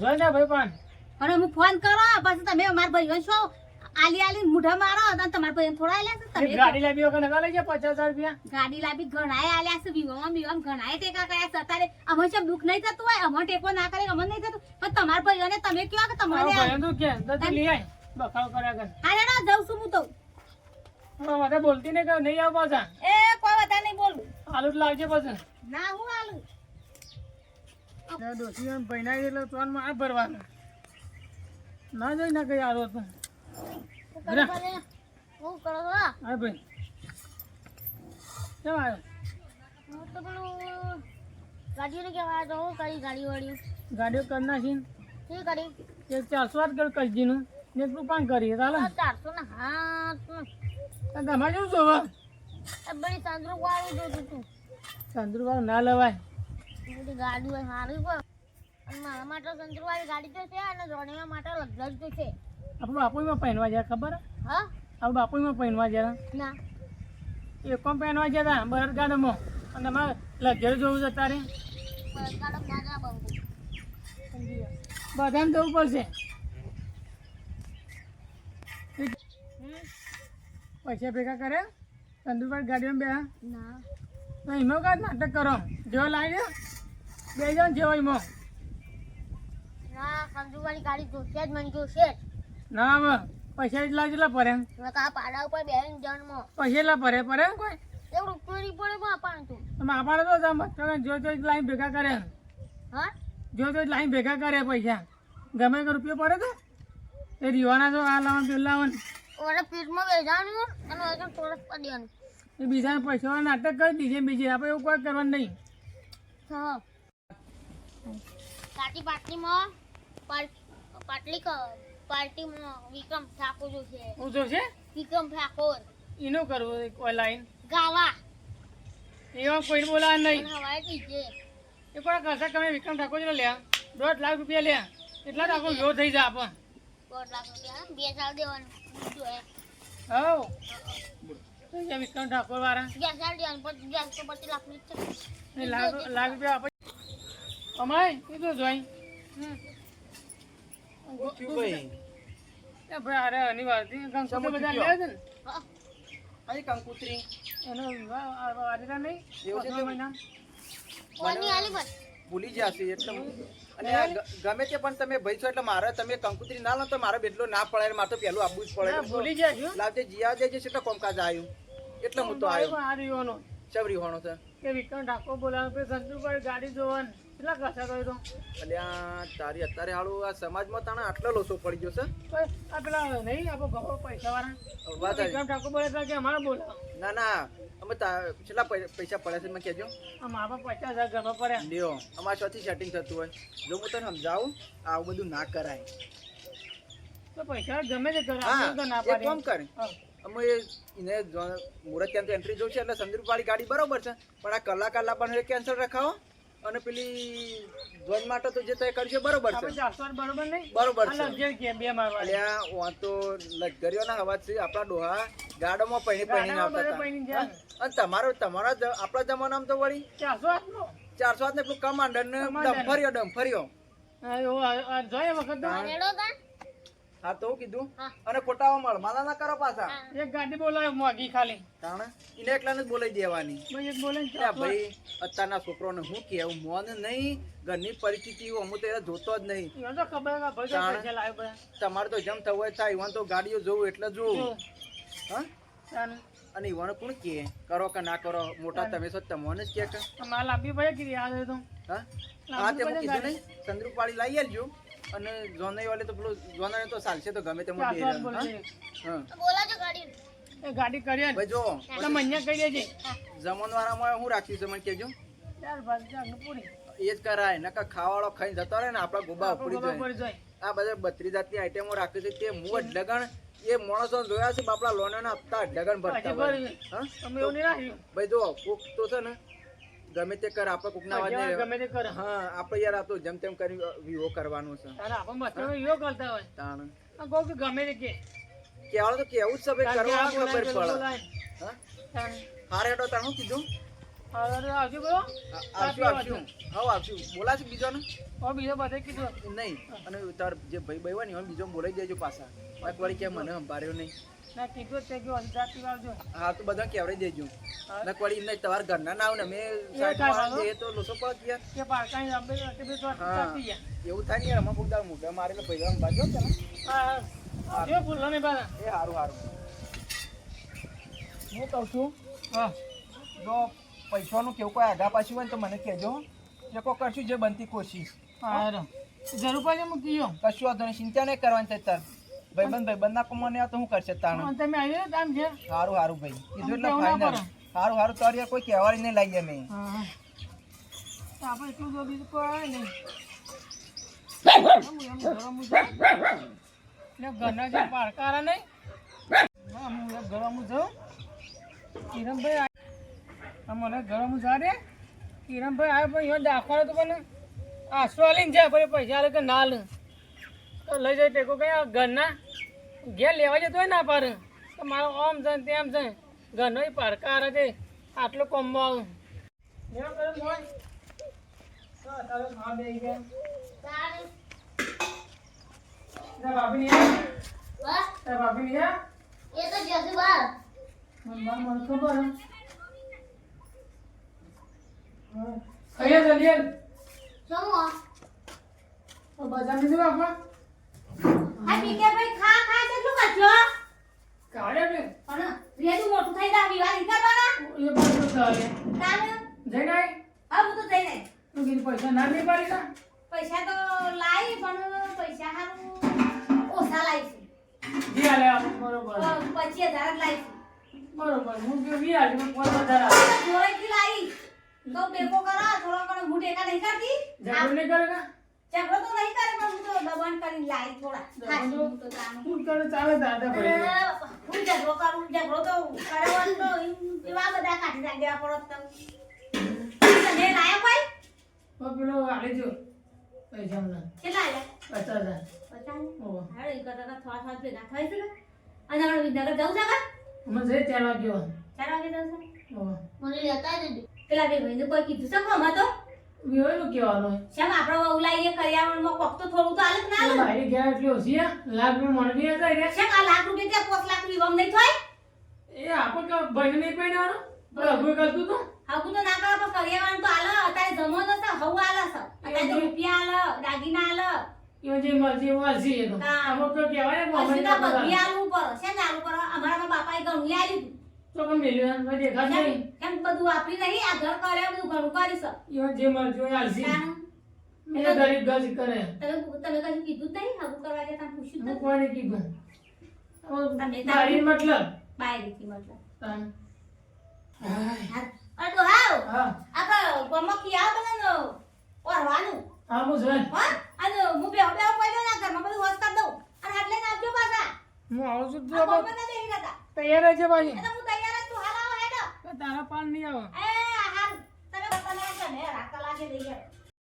જોઈ ને ભાઈ પણ અને હું ફોન કરો પછી તમે અમારા ભાઈઓ છો. આલી આલી મુઢા મારો અને તમારા ભાઈ થોડા આલ્યા છે તમે ગાડી લાવી વગર નગા લઈ ગયા પચાસ રૂપિયા? ગાડી લાવી ઘણાય આલ્યા છે વિવામાં વિવામ ઘણાય ટેકા કર્યા છે અત્યારે અમે છે દુઃખ નહીં થતું હોય? અમે ટેકો ના કરે અમને નહીં થતું. પણ તમારા ભાઈઓને તમે કયો કે મારો તમારે ભાઈ તું કે તો લઈ આય બખાવ કર્યા કર. અરે ના જાઉં છું હું તો. વધારે બોલતી નહીં કે નહીં આવ પાછા. એ કોઈ વધારે નહીં બોલું. આલુ લાવજે પાછા. ના હું આલું. ડોસી એમ પૈનાઈ એટલે તો આ ભરવાનું. ના જોઈ ના કઈ આરો તો? હું? હા ભાઈ. કેમ આવ્યો? હું તો પેલું ગાડીઓને કહેવા તો હું કરી ગાડી વાળી ગાડીઓ કરી નાખી શું કરી? એક ચારસો આઠ કર કલજીનું. ને એક પણ કરીએ ચાલે ચારસો ને હાથ તમારે કેવું જોવે? બધી ચંદ્ર વાળું જોતું તું. ચંદ્રવાળું ના લેવાય. બધી ગાડી હોય સારી પણ. અને મારા માટે ગાડી તો છે અને જોડેવા માટે લગભગ તો છે. આપણું બાપુમાં પહેરવા જાય ખબર? હા? આપણું બાપુમાં પહેરવા જાય? ના. એકો પહેરવા ગયા હતા? બરડ ગાર્ડનમાં અને અમારે લગ્ન જોવું છે તારે બધાને જવું પડશે. પૈસા ભેગા કરે? ચંદુભાઈ ગાડીમાં બે ના. તો એમાં કાંઈ નાટક કરો? જો લાવી બે જાવ જેવો એમાં ના ચંદ્રવાળી ગાડી જોશે જ મને જોશે જ. ના હવે પૈસા એટલા જેટલા પડે કા પાડા ઉપર બેહીને જન્મ. પૈસા એટલા પડે પડે કોઈ? એવું ચોરી પડે માં પાણ તું. તમે આપણે તો તમે તમે જો જો લાઈન ભેગા કરે. હા? જો જો લાઈન ભેગા કરે પૈસા. ગમે તે રૂપિયો પડે તો. એ રીવાના તો આ લાવન પેલા લાવવાનું. ઓરે બેજાનું અને ઓરે ટોરસ પડ્યાનું એ બીજાને પૈસા નાટક કરી દીધે બીજે. આપણે એવું કોઈ કરવાનું નહીં. હા. કાટી પાટલીમાં પાટ- પાટલી પાર્ટીમાં વિક્રમ ઠાકોર જો છે. હું જો છે? વિક્રમ ઠાકોર. એનું કરવું કોઈ લાઈન. ગાવા. એવા કોઈ બોલા નહીં. એ પણ કશા તમે વિક્રમ ઠાકોર જો લ્યા. દોઢ લાખ રૂપિયા લ્યા. એટલા તો આખો યો થઈ જાય આપણ દોઢ લાખ રૂપિયા. બે સાલ દેવાનું. હે હવ. વિક્રમ ઠાકોર વાળા. બે સાલ દેવાનું. બે લાખ રૂપિયા અમાય એ તો જોઈ. ભાઈ. અરે અનિવાર બધા લે છે ને. હા. અહીં એનો વિવાહ નહીં? એવું મહિના. કોની આલી બસ ભૂલી જશે એટલે અને ગમે તે પણ તમે ભાઈ છો એટલે મારે તમે કંકુત્રી ના લો તો મારે બેટલો ના પડે મારે તો પેલું આપવું જ પડે ભૂલી જાય જીયા લાવજે જીયા છે એટલે કોમકાજ આવ્યું એટલે હું તો આવ્યો આ રીવાનો ચવરી હોણો છે. કે વિક્રમ ઠાકોર બોલાવે સંતુભાઈ ગાડી જોવાની. કેટલા કસા કર્યો? તો અલ્યા તારી અત્યારે હાલું આ સમાજમાં તાણે આટલો લોસો પડી ગયો છે? આ પેલા નહીં આપો ગભો પૈસા વાળા વાત એકદમ ઠાકો બોલે છે કે અમારે બોલા ના ના અમે તા- કેટલા પૈસા પડ્યા છે મને કહેજો. અમારા બાપા પચાસ હજાર ગભા પડ્યા. લ્યો અમારે ચોથી સેટિંગ થતું હોય. જો હું તને સમજાવું આવું બધું ના કરાય. તો પૈસા ગમે તે કરે હા તો ના પાડે કામ કરે. અમે એને મુરત ત્યાં એન્ટ્રી જોઈશે એટલે સંદીપ વાળી ગાડી બરોબર છે. પણ આ કલાક લાવવાનું કેન્સલ રખાવો. અને પેલી ધ્વજ માટે તો જે તે કરશે બરોબર છે. બરોબર નહીં બરોબર છે. બે મારવા. અલ્યા વાં તો લગરીઓના અવાજ છે આપણા ડોહા ગાડામાં પૈણી પૈણી આવતા? અને તમારો તમારા આપણા જમાનામાં તો વળી ચારસો આઠ ચારસો હાથ ને પેલું કમાન્ડર ને. ડમ્ફરિયો ડમ્ફરિયો વખત હા તો કીધું. અને ખોટા મળ. માલા ના કરો પાછા. એક ગાડી બોલાવે મોગી ખાલી. તાણે? ઇને એકલા ને બોલાઈ દેવાની. ભાઈ એક બોલે ને ભાઈ અત્યારના છોકરોને હું કેવું મોન નહીં ઘરની પરિસ્થિતિ હું તો જોતો જ નહીં. તો ખબર ભાઈ તમારે તો જેમ થવું હોય થાય ઈવન તો ગાડીઓ જોવું એટલે જોવું હા? અને ઈવન કોણ કે કરો કે ના કરો મોટા તમે છો તમને જ કે. માલ આપી ભાઈ કીધી આ તો. હા? હા તે હું કીધું નહીં ચંદ્રુપાળી લઈ આવજો અને જોનાઈ વાળી તો પેલું જોનાઈ તો ચાલશે તો ગમે તે મોટી છે. હા. બોલાજો ગાડી. એ ગાડી કરીએ ભાઈ જો. એટલે મહિના કરી દેજે. જમણવાળામાં હું રાખી છે મને કેજો ચાર ભાઈ ચાર ને પૂરી. એ જ કરાય નકા ખાવાળો ખાઈને જતો રહે ને આપણા ગોબા ઉપડી જાય. આ બધા બત્રીસ જાતની આઈટમો રાખી છે તે હું લગણ એ માણસો જોયા છે બાપડા લોનના હપ્તા લગણ ભરતા. ભાઈ જો કોક તો છે ને ગમે તે કર આપણે કોકના વાજને ગમે તે કર. હા આપણે યાર આ તો જેમ તેમ કરી વિવો કરવાનો છે. તારે આપણે મસ્તીનો યો કરતા હોય. તાણ. આ કોક ગમે તે કે. કેવાળું તો કેવું જ છે તારે કરવા ખબર પડે. હા. હારે હેડો તાણ હું કીધું? હા, અરે આવજો બરો આ- આવશું આવશું હા આવશું બોલાશું બીજોને? હવે બીજો બધે કીધું. નહીં. અને તાર જે ભાઈ ભાઈ હોય ને બીજો બોલાઈ દેજો પાછા. એક વાર કે મને સંભાળ્યો નહીં. ના કીધું જ તે કે અંદાજ પીવા આવજો હા તો બધા કેવડાઈ દેજો. ઘરના ના આવ ને મેં સાઈડ કાંઈ વાળા વાંધો. એ તો લોસો પડત યાર કે પારકાની રંબે રસ્તે બી તો હા. ગયા. એવું થાય ને યાર અમે ખૂબ મોઢા મારેલો ભાઈ બાજુ ને હા હા. જો ભૂલો નહીં પાછા એ સારું સારું હું કહું છું હા જો પૈસાનું કેવું કોઈ આગા પાછું હોય ને તો મને કહેજો એકો કરશું જે બનતી કોશિશ. હા જરૂર પડે મૂકી ગયો કશું વાંધો નહીં ચિંતા નહીં કરવાની તાર ભાઈબંધ ભાઈબંધ ના કમાને આવે તો હું કરશે તાણ? તમે આવી તામ છે સારું સારું ભાઈ. કીધું એટલે ફાઈનલ સારું સારું તાર યાર કોઈ કહેવાની નહીં લાગી અમે. હા હા. તો આપણે એટલું જો બીજું કોઈ આવે નહીં ઘરના જે પારકારા નહીં. હા ગરમ જાઉં કિરણભાઈ આ- આ મને ગરમ જા દે કિરણભાઈ આવે પણ તો પણ આશરો લઈને જાય પૈસા લે કે ના લે તો લઈ જાય ટેકો કઈ ઘરના ઘેર લેવા જતો હોય ના પાર. તો મારો આમ છે ને તેમ છે. ઘરનો પડકાર છે. આટલો કોમ્બો આવું. લેવો કરે મોય હા તારે ખા બે ગયા તારા. ભાભી મને ખબર. જલ્દી બજાર આ પીકે ભાઈ ખા ખા કેટલું કરશો કાઢે બે પણ રેડું મોટું થઈ જાય વિવાહ કરવાના? એ બધું ચાલે. તાને આય. હા હું તો જઈ નહીં તું કીધું પૈસા ના નહીં પાડી તા? પૈસા તો લાવી પણ પૈસા હારું ઓછા લાવી છે. જી આલે બરોબર. જ બરોબર. હું કે વી તો બેકો કરો થોડો ઘણો હું ટેકા નહીં કરતી. નહીં કા? ઝઘડો તો નહીં કરે પણ હું તો દબાણ કરીને લાવી થોડા. ખાસ હું તો જાણું હું કરે ચાલે દાદા ભાઈ. હું ઝઘડો કરું ઝઘડો તો કરવાનો તો એવા બધા કાઢી નાખી દેવા પડત તો તમે લાયા ભાઈ તો પેલો આલે જો. પૈસા મને કેટલા આયા? પચાસ હજાર. પચાસ? ઓહો. હાડો એક કરતા કરતા થોડા થોડા ભેગા થાય છે ને. અને આપણે વિદ્યાનગર જવું છે અમે જઈ ચાર વાગ્યો. ચાર વાગે જવું છે? મને પેલા બે ભાઈને કોઈ કીધું છે કોમાં તો? વિહોયનું કહેવાનું. શેમ આપણો વહુ લાવીએ કર્યાવરણમાં કોક તો થોડું તો આલે ના આલે બાયરી એટલી ઓછી હે. લાખ રૂપિયા મળવી હતા રે. શેમ આ લાખ રૂપિયા ત્યાં પાંચ લાખ વિવમ નહીં થાય એ આપણે ભાઈને નહીં પહેરવાનો? પેલો અઘરું કરતું તું? હગું તો ના કરો પણ કર્યાવરણ તો આલે અત્યારે જમાનો છે હવ આલે છે અત્યારે તો રૂપિયા આલે દાગીના આલે એ જે મરજી મરજી હલસી એ તો. હા. આપણે તો કહેવાય ગમે તો તે બધા. આલવું પડે શેમ આલવું પડે અમારા બાપાએ ઘણું આલ્યું તો પણ મેલ્યું હોય, દેખાત નહીં. શેમ બધું વાપરી નહીં આ ઘર કરે બધું ઘણું કરીશ યો જે મરજી. તાનું એ ગરીબ ગજ કરે. તમે તમે કશું કીધું નહીં હગું કરવા જતા પૂછ્યું હું જ કીધું. હવે તમે બાયરી મતલબ. બાયરીથી મતલબ તાન. હાય. તો હાવ હા આખા ગમો ખિયા બને ઓરવાનું હા હું જોઈ. હા અને હું બે બે પડ્યો ના ઘરમાં બધું હોશ દઉં અને આટલે ના આવજો પાછા હું આવું છું તું તૈયાર રહેજે પાછી. એટલે હું તૈયાર જ છું હાલ આવો હેડો તારા પાલ નહીં આવે. એ હાલ તમે પોતાને છે ને રાખતા લાગે દઈ હેડો